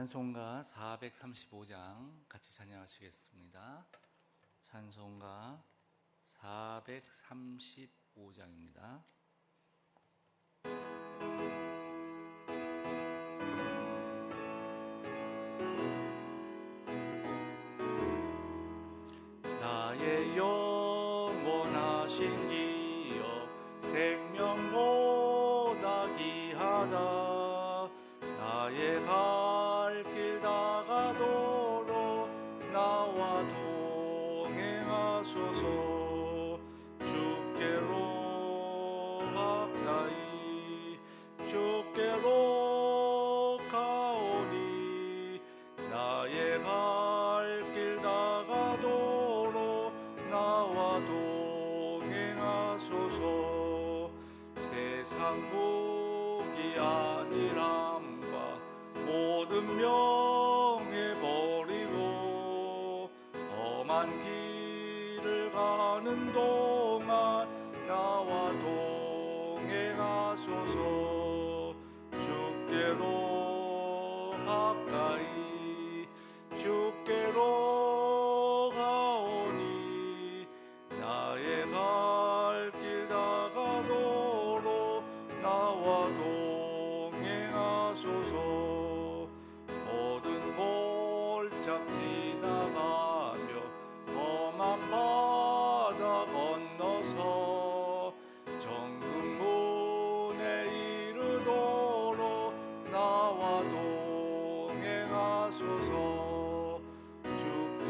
찬송가 435장 같이 찬양하시겠습니다. 찬송가 435장입니다. 동행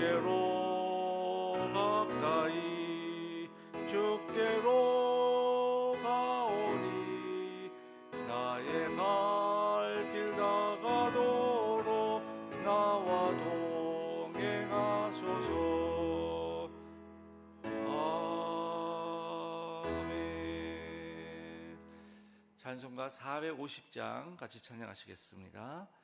주께로 가까이 주께로 가오니 나의 갈길 다가도록 나와 동행하소서 아멘 찬송가 450장 같이 찬양하시겠습니다.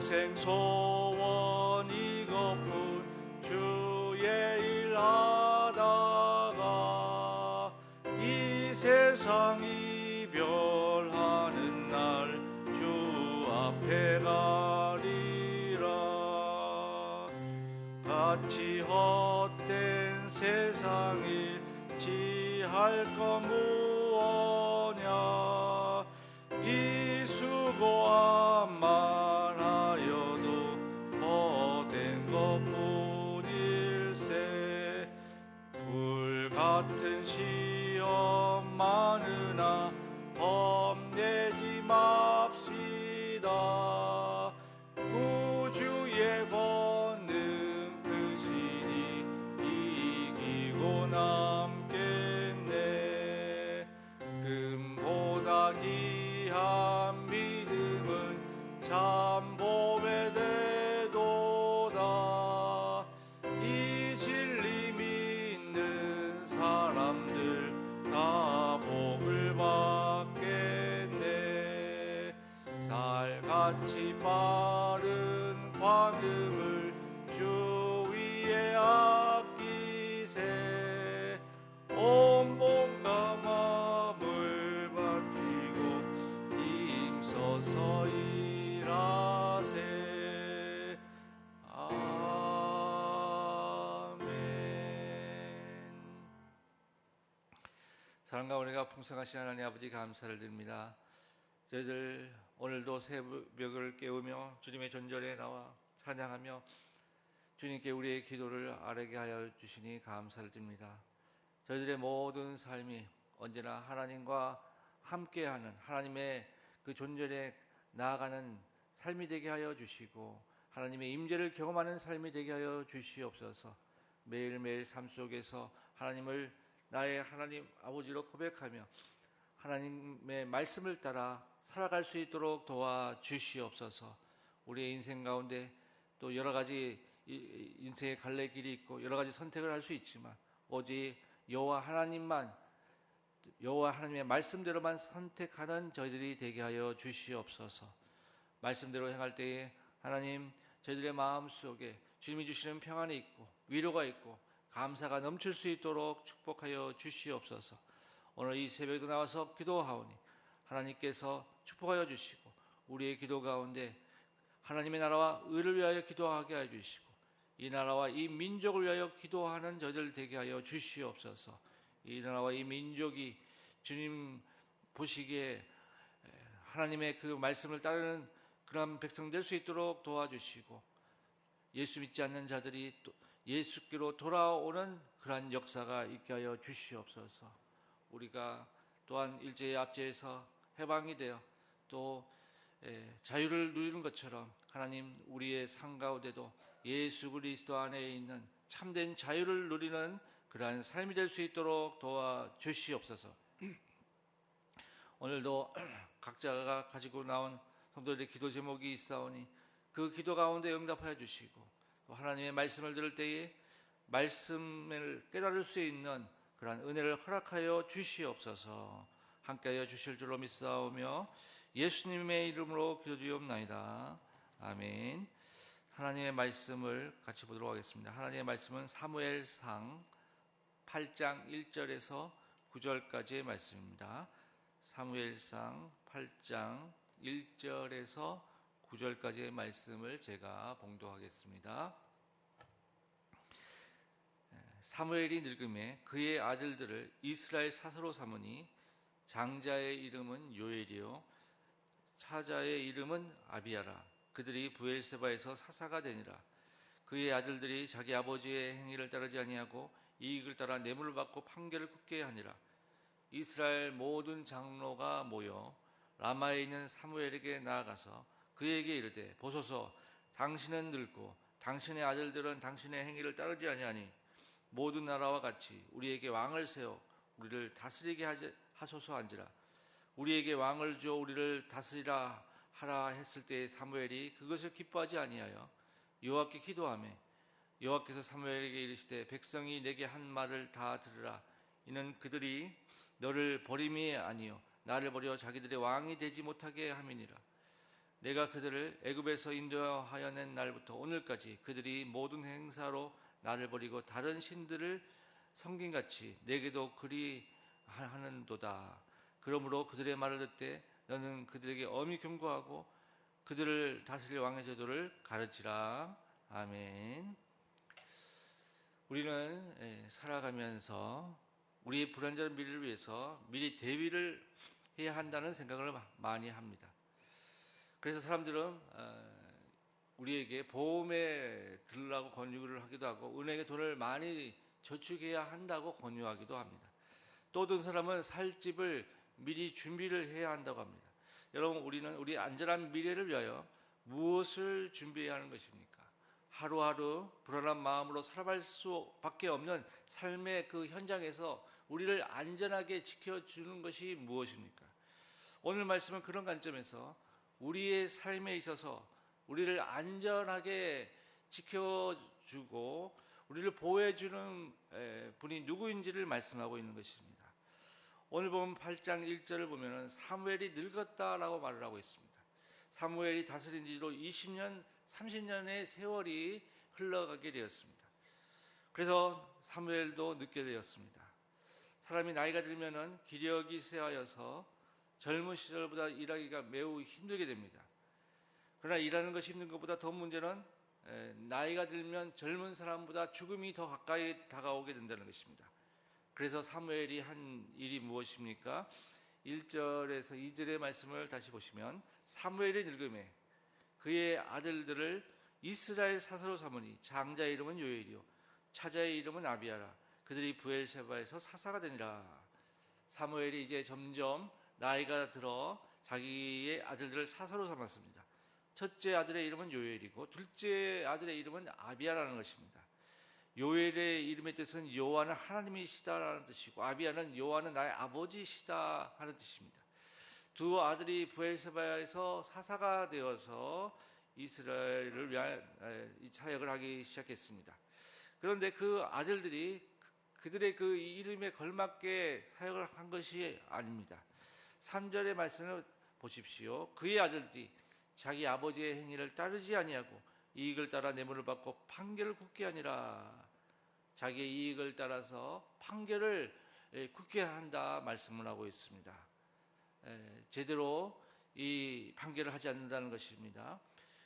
평생 소원 이것뿐 주의 일 하다가 이 세상 이별하는 날 주 앞에 가리라. 같이 헛된 세상일 지할 것무 같은 시 같이 빠른 광음을 주 위에 아끼세. 온 몸과 마음을 바치고 힘써서 일하세. 아멘. 사랑과 은혜가 풍성하신 하나님 아버지 감사를 드립니다 저희들 오늘도 새벽을 깨우며 주님의 전절에 나와 찬양하며 주님께 우리의 기도를 아뢰게 하여 주시니 감사를 드립니다. 저희들의 모든 삶이 언제나 하나님과 함께하는 하나님의 그 존재에 나아가는 삶이 되게 하여 주시고 하나님의 임재를 경험하는 삶이 되게 하여 주시옵소서. 매일매일 삶 속에서 하나님을 나의 하나님 아버지로 고백하며 하나님의 말씀을 따라 살아갈 수 있도록 도와 주시옵소서. 우리의 인생 가운데 또 여러 가지 인생의 갈래길이 있고 여러 가지 선택을 할 수 있지만 오직 여호와 하나님만 여호와 하나님의 말씀대로만 선택하는 저희들이 되게 하여 주시옵소서. 말씀대로 행할 때에 하나님 저희들의 마음 속에 주님이 주시는 평안이 있고 위로가 있고 감사가 넘칠 수 있도록 축복하여 주시옵소서. 오늘 이 새벽에도 나와서 기도하오니 하나님께서 축복하여 주시고 우리의 기도 가운데 하나님의 나라와 의를 위하여 기도하게 해 주시고 이 나라와 이 민족을 위하여 기도하는 저들 되게 하여 주시옵소서. 이 나라와 이 민족이 주님 보시기에 하나님의 그 말씀을 따르는 그런 백성 될 수 있도록 도와주시고 예수 믿지 않는 자들이 또 예수께로 돌아오는 그러한 역사가 있게 하여 주시옵소서. 우리가 또한 일제의 압제에서 해방이 되어 또 자유를 누리는 것처럼 하나님 우리의 삶 가운데도 예수 그리스도 안에 있는 참된 자유를 누리는 그러한 삶이 될 수 있도록 도와 주시옵소서. 오늘도 각자가 가지고 나온 성도들의 기도 제목이 있사오니 그 기도 가운데 응답하여 주시고 하나님의 말씀을 들을 때에 말씀을 깨달을 수 있는 그러한 은혜를 허락하여 주시옵소서 함께하여 주실 줄로 믿사오며 예수님의 이름으로 기도드리옵나이다. 아멘. 하나님의 말씀을 같이 보도록 하겠습니다. 하나님의 말씀은 사무엘상 8장 1절에서 9절까지의 말씀입니다. 사무엘상 8장 1절에서 9절까지의 말씀을 제가 봉도하겠습니다. 사무엘이 늙음에 그의 아들들을 이스라엘 사서로 삼으니 장자의 이름은 요엘이요 차자의 이름은 아비아라. 그들이 부엘세바에서 사사가 되니라. 그의 아들들이 자기 아버지의 행위를 따르지 아니하고 이익을 따라 뇌물을 받고 판결을 굳게 하니라. 이스라엘 모든 장로가 모여 라마에 있는 사무엘에게 나아가서 그에게 이르되 보소서 당신은 늙고 당신의 아들들은 당신의 행위를 따르지 아니하니 모든 나라와 같이 우리에게 왕을 세워 우리를 다스리게 하소서 한지라 우리에게 왕을 주어 우리를 다스리라 하라 했을 때 사무엘이 그것을 기뻐하지 아니하여 여호와께 기도하며 여호와께서 사무엘에게 이르시되 백성이 내게 한 말을 다 들으라 이는 그들이 너를 버림이 아니요 나를 버려 자기들의 왕이 되지 못하게 함이니라 내가 그들을 애굽에서 인도하여 낸 날부터 오늘까지 그들이 모든 행사로 나를 버리고 다른 신들을 섬긴 같이 내게도 그리 하는도다. 그러므로 그들의 말을 듣되 너는 그들에게 엄히 경고하고 그들을 다스릴 왕의 제도를 가르치라. 아멘. 우리는 예, 살아가면서 우리의 불안전한 미래를 위해서 미리 대비를 해야 한다는 생각을 많이 합니다. 그래서 사람들은 어, 우리에게 보험에 들라고 권유를 하기도 하고 은행에 돈을 많이 저축해야 한다고 권유하기도 합니다. 또 어떤 사람은 살 집을 미리 준비를 해야 한다고 합니다. 여러분 우리는 우리 안전한 미래를 위하여 무엇을 준비해야 하는 것입니까? 하루하루 불안한 마음으로 살아갈 수밖에 없는 삶의 그 현장에서 우리를 안전하게 지켜주는 것이 무엇입니까? 오늘 말씀은 그런 관점에서 우리의 삶에 있어서 우리를 안전하게 지켜주고 우리를 보호해주는 분이 누구인지를 말씀하고 있는 것입니다. 오늘 보면 8장 1절을 보면 사무엘이 늙었다라고 말을 하고 있습니다. 사무엘이 다스린 지로 20년, 30년의 세월이 흘러가게 되었습니다. 그래서 사무엘도 늦게 되었습니다. 사람이 나이가 들면은 기력이 쇠하여서 젊은 시절보다 일하기가 매우 힘들게 됩니다. 그러나 일하는 것이 힘든 것보다 더 문제는 나이가 들면 젊은 사람보다 죽음이 더 가까이 다가오게 된다는 것입니다. 그래서 사무엘이 한 일이 무엇입니까? 1절에서 2절의 말씀을 다시 보시면 사무엘이 늙음에 그의 아들들을 이스라엘 사서로 삼으니 장자 이름은 요엘이요 차자의 이름은 아비아라 그들이 부엘세바에서 사사가 되니라 사무엘이 이제 점점 나이가 들어 자기의 아들들을 사서로 삼았습니다. 첫째 아들의 이름은 요엘이고 둘째 아들의 이름은 아비아라는 것입니다. 요엘의 이름의 뜻은 여호와는 하나님이시다라는 뜻이고 아비아는 여호와는 나의 아버지시다 하는 뜻입니다. 두 아들이 부엘세바에서 사사가 되어서 이스라엘을 위한 사역을 하기 시작했습니다. 그런데 그 아들들이 그들의 그 이름에 걸맞게 사역을 한 것이 아닙니다. 3절의 말씀을 보십시오. 그의 아들들이 자기 아버지의 행위를 따르지 아니하고 이익을 따라 뇌물을 받고 판결을 굳게 아니라 자기의 이익을 따라서 판결을 예, 굳게 한다 말씀을 하고 있습니다. 예, 제대로 이 판결을 하지 않는다는 것입니다.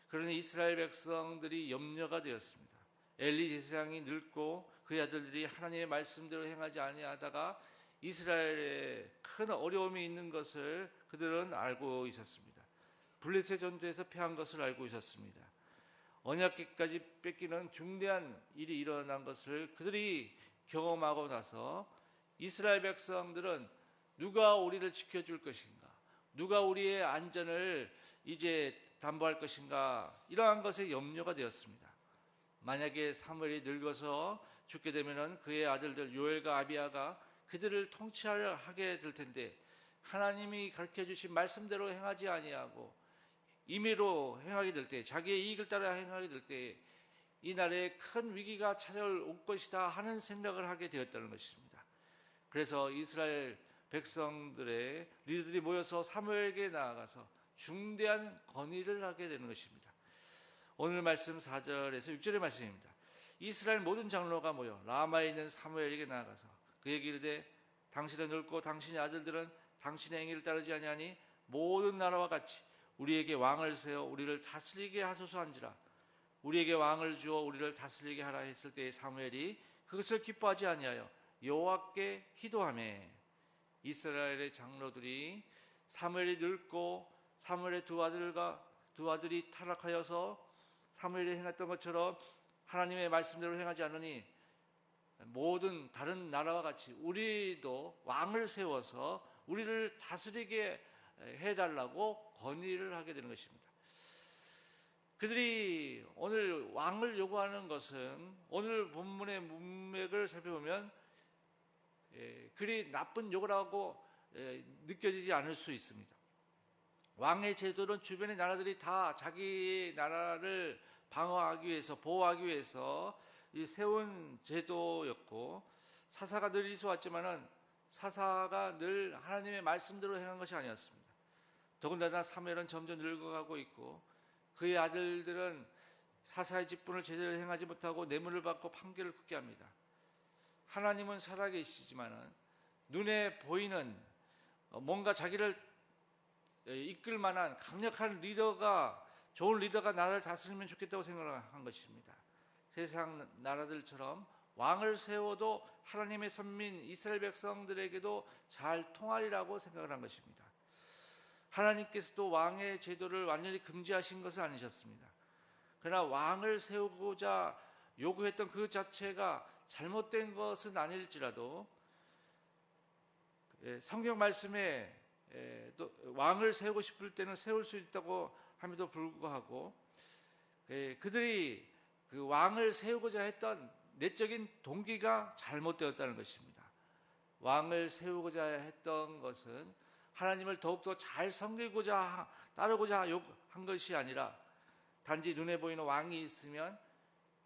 그러니 이스라엘 백성들이 염려가 되었습니다. 엘리 제사장이 늙고 그의 아들들이 하나님의 말씀대로 행하지 아니하다가 이스라엘에 큰 어려움이 있는 것을 그들은 알고 있었습니다. 블레셋 전투에서 패한 것을 알고 있었습니다. 언약계까지 뺏기는 중대한 일이 일어난 것을 그들이 경험하고 나서 이스라엘 백성들은 누가 우리를 지켜줄 것인가? 누가 우리의 안전을 이제 담보할 것인가? 이러한 것에 염려가 되었습니다. 만약에 사무엘이 늙어서 죽게 되면은 그의 아들들 요엘과 아비아가 그들을 통치하게 될 텐데 하나님이 가르쳐 주신 말씀대로 행하지 아니하고 임의로 행하게 될 때, 자기의 이익을 따라 행하게 될 때, 이 나라에 큰 위기가 찾아올 것이다 하는 생각을 하게 되었다는 것입니다. 그래서 이스라엘 백성들의 리더들이 모여서 사무엘에게 나아가서 중대한 건의를 하게 되는 것입니다. 오늘 말씀 4절에서 6절의 말씀입니다. 이스라엘 모든 장로가 모여 라마에 있는 사무엘에게 나아가서 그에게 이르되 당신은 늙고 당신의 아들들은 당신의 행위를 따르지 아니하니 모든 나라와 같이 우리에게 왕을 세워 우리를 다스리게 하소서 한지라. 우리에게 왕을 주어 우리를 다스리게 하라 했을 때에 사무엘이 그것을 기뻐하지 아니하여 여호와께 기도하매 이스라엘의 장로들이 사무엘이 늙고 사무엘의 두 아들과 두 아들이 타락하여서 사무엘이 행했던 것처럼 하나님의 말씀대로 행하지 않으니 모든 다른 나라와 같이 우리도 왕을 세워서 우리를 다스리게 해달라고 건의를 하게 되는 것입니다. 그들이 오늘 왕을 요구하는 것은 오늘 본문의 문맥을 살펴보면 예, 그리 나쁜 요구라고 예, 느껴지지 않을 수 있습니다. 왕의 제도는 주변의 나라들이 다 자기 나라를 방어하기 위해서 보호하기 위해서 세운 제도였고 사사가 늘 있어왔지만은 사사가 늘 하나님의 말씀대로 행한 것이 아니었습니다. 더군다나 사무엘은 점점 늙어가고 있고 그의 아들들은 사사의 직분을 제대로 행하지 못하고 뇌물을 받고 판결을 굳게 합니다. 하나님은 살아계시지만은 눈에 보이는 뭔가 자기를 이끌 만한 강력한 리더가 좋은 리더가 나라를 다스리면 좋겠다고 생각한 것입니다. 세상 나라들처럼 왕을 세워도 하나님의 선민 이스라엘 백성들에게도 잘 통하리라고 생각을 한 것입니다. 하나님께서도 왕의 제도를 완전히 금지하신 것은 아니셨습니다. 그러나 왕을 세우고자 요구했던 그 자체가 잘못된 것은 아닐지라도 예, 성경 말씀에 예, 또 왕을 세우고 싶을 때는 세울 수 있다고 함에도 불구하고 예, 그들이 그 왕을 세우고자 했던 내적인 동기가 잘못되었다는 것입니다. 왕을 세우고자 했던 것은 하나님을 더욱더 잘 섬기고자 따르고자 한 것이 아니라 단지 눈에 보이는 왕이 있으면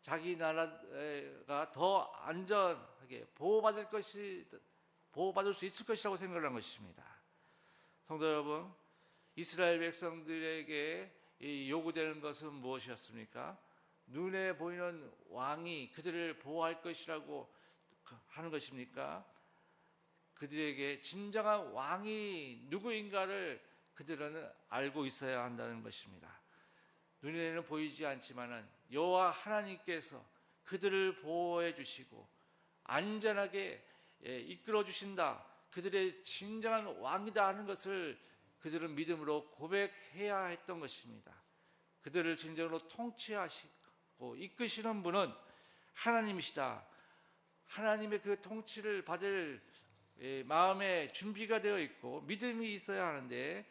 자기 나라가 더 안전하게 보호받을 것이 보호받을 수 있을 것이라고 생각한 것입니다. 성도 여러분, 이스라엘 백성들에게 요구되는 것은 무엇이었습니까? 눈에 보이는 왕이 그들을 보호할 것이라고 하는 것입니까? 그들에게 진정한 왕이 누구인가를 그들은 알고 있어야 한다는 것입니다. 눈에는 보이지 않지만은 여호와 하나님께서 그들을 보호해 주시고 안전하게 예, 이끌어 주신다. 그들의 진정한 왕이다 하는 것을 그들은 믿음으로 고백해야 했던 것입니다. 그들을 진정으로 통치하시고 이끄시는 분은 하나님이시다. 하나님의 그 통치를 받을 예, 마음에 준비가 되어 있고 믿음이 있어야 하는데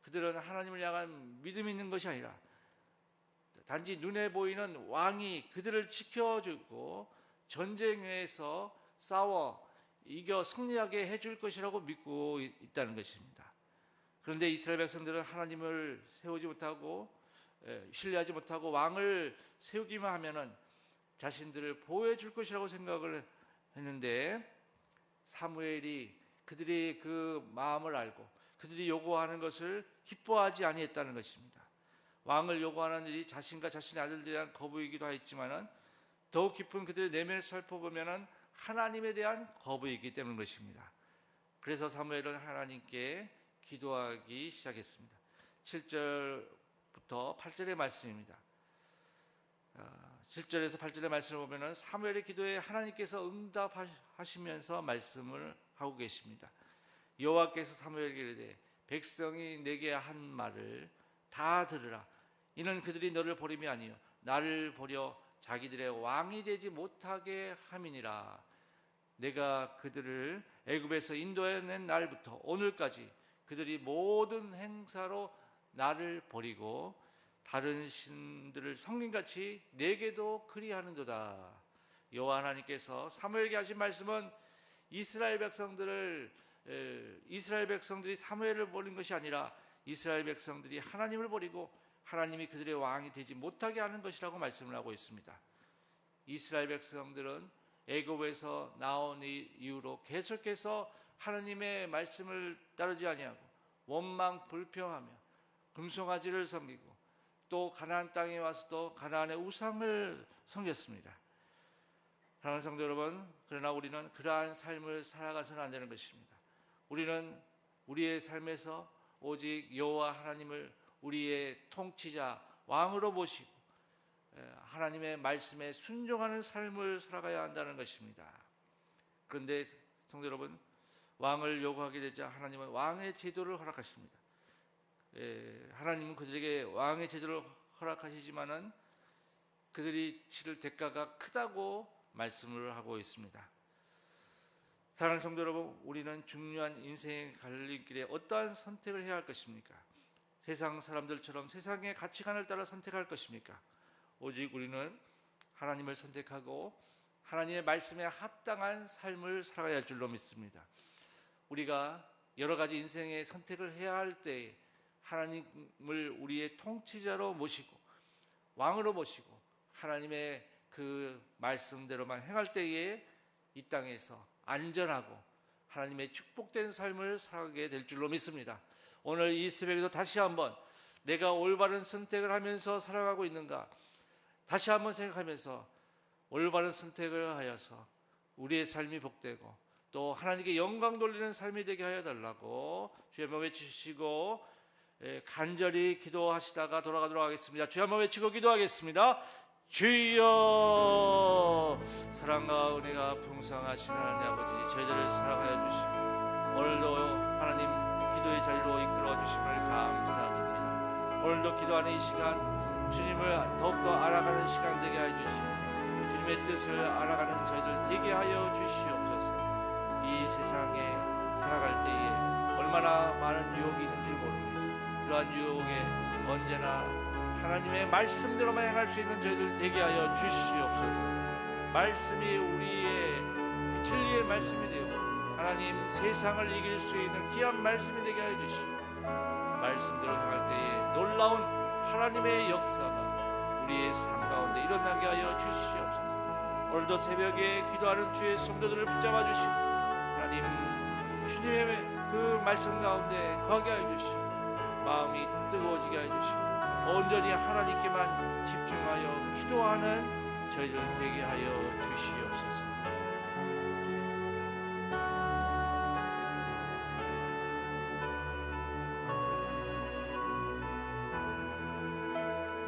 그들은 하나님을 향한 믿음이 있는 것이 아니라 단지 눈에 보이는 왕이 그들을 지켜주고 전쟁에서 싸워 이겨 승리하게 해줄 것이라고 믿고 있다는 것입니다. 그런데 이스라엘 백성들은 하나님을 세우지 못하고 예, 신뢰하지 못하고 왕을 세우기만 하면은 자신들을 보호해 줄 것이라고 생각을 했는데 사무엘이 그들의 그 마음을 알고 그들이 요구하는 것을 기뻐하지 아니했다는 것입니다. 왕을 요구하는 일이 자신과 자신의 아들들에 대한 거부이기도 했지만은 더욱 깊은 그들의 내면을 살펴보면은 하나님에 대한 거부이기 때문인 것입니다. 그래서 사무엘은 하나님께 기도하기 시작했습니다. 7절부터 8절의 말씀입니다. 7절에서 아, 8절의 말씀을 보면은 사무엘의 기도에 하나님께서 응답하시면서 말씀을 하고 계십니다. 여호와께서 사무엘에게 이르되 백성이 내게 한 말을 다 들으라. 이는 그들이 너를 버림이 아니요 나를 버려 자기들의 왕이 되지 못하게 함이니라. 내가 그들을 애굽에서 인도해낸 날부터 오늘까지 그들이 모든 행사로 나를 버리고 다른 신들을 성린같이 내게도 그리하는도다. 여호와 하나님께서 사무엘에게 하신 말씀은 이스라엘 백성들을 이스라엘 백성들이 사무엘을 버린 것이 아니라 이스라엘 백성들이 하나님을 버리고 하나님이 그들의 왕이 되지 못하게 하는 것이라고 말씀을 하고 있습니다. 이스라엘 백성들은 애굽에서 나온 이후로 계속해서 하나님의 말씀을 따르지 아니하고 원망 불평하며 금송아지를 섬기고 또 가나안 땅에 와서도 가나안의 우상을 섬겼습니다. 사랑하는 성도 여러분, 그러나 우리는 그러한 삶을 살아가서는 안 되는 것입니다. 우리는 우리의 삶에서 오직 여호와 하나님을 우리의 통치자 왕으로 모시고 하나님의 말씀에 순종하는 삶을 살아가야 한다는 것입니다. 그런데 성도 여러분, 왕을 요구하게 되자 하나님은 왕의 제도를 허락하십니다. 하나님은 그들에게 왕의 제도를 허락하시지만은 그들이 치를 대가가 크다고 말씀을 하고 있습니다. 사랑하는 성도 여러분, 우리는 중요한 인생의 갈림길에 어떠한 선택을 해야 할 것입니까? 세상 사람들처럼 세상의 가치관을 따라 선택할 것입니까? 오직 우리는 하나님을 선택하고 하나님의 말씀에 합당한 삶을 살아가야 할 줄로 믿습니다. 우리가 여러 가지 인생의 선택을 해야 할 때 하나님을 우리의 통치자로 모시고 왕으로 모시고 하나님의 그 말씀대로만 행할 때에 이 땅에서 안전하고 하나님의 축복된 삶을 살게 될 줄로 믿습니다. 오늘 이 새벽에도 다시 한번 내가 올바른 선택을 하면서 살아가고 있는가 다시 한번 생각하면서 올바른 선택을 하여서 우리의 삶이 복되고 또 하나님께 영광 돌리는 삶이 되게 하여 달라고 주의 한 외치시고 예, 간절히 기도하시다가 돌아가도록 하겠습니다. 주의 한번 외치고 기도하겠습니다. 주여 사랑과 은혜가 풍성하신 하나님 아버지 저희들을 사랑하여 주시고 오늘도 하나님 기도의 자리로 이끌어 주심을 감사드립니다 오늘도 기도하는 이 시간 주님을 더욱더 알아가는 시간 되게 하여 주시고 주님의 뜻을 알아가는 저희들 되게 하여 주시옵소서 이 세상에 살아갈 때에 얼마나 많은 유혹이 있는지 모릅니다 그러한 유혹에 언제나 하나님의 말씀대로만 행할 수 있는 저희들 되게 하여 주시옵소서. 말씀이 우리의 그 진리의 말씀이 되고 하나님 세상을 이길 수 있는 귀한 말씀이 되게 하여 주시고 말씀대로 행할 때에 놀라운 하나님의 역사가 우리의 삶 가운데 일어나게 하여 주시옵소서. 오늘도 새벽에 기도하는 주의 성도들을 붙잡아 주시고 하나님 주님의 그 말씀 가운데 거하게 하여 주시고 마음이 뜨거워지게 하여 주시고 온전히 하나님께만 집중하여 기도하는 저희들 되게 하여 주시옵소서.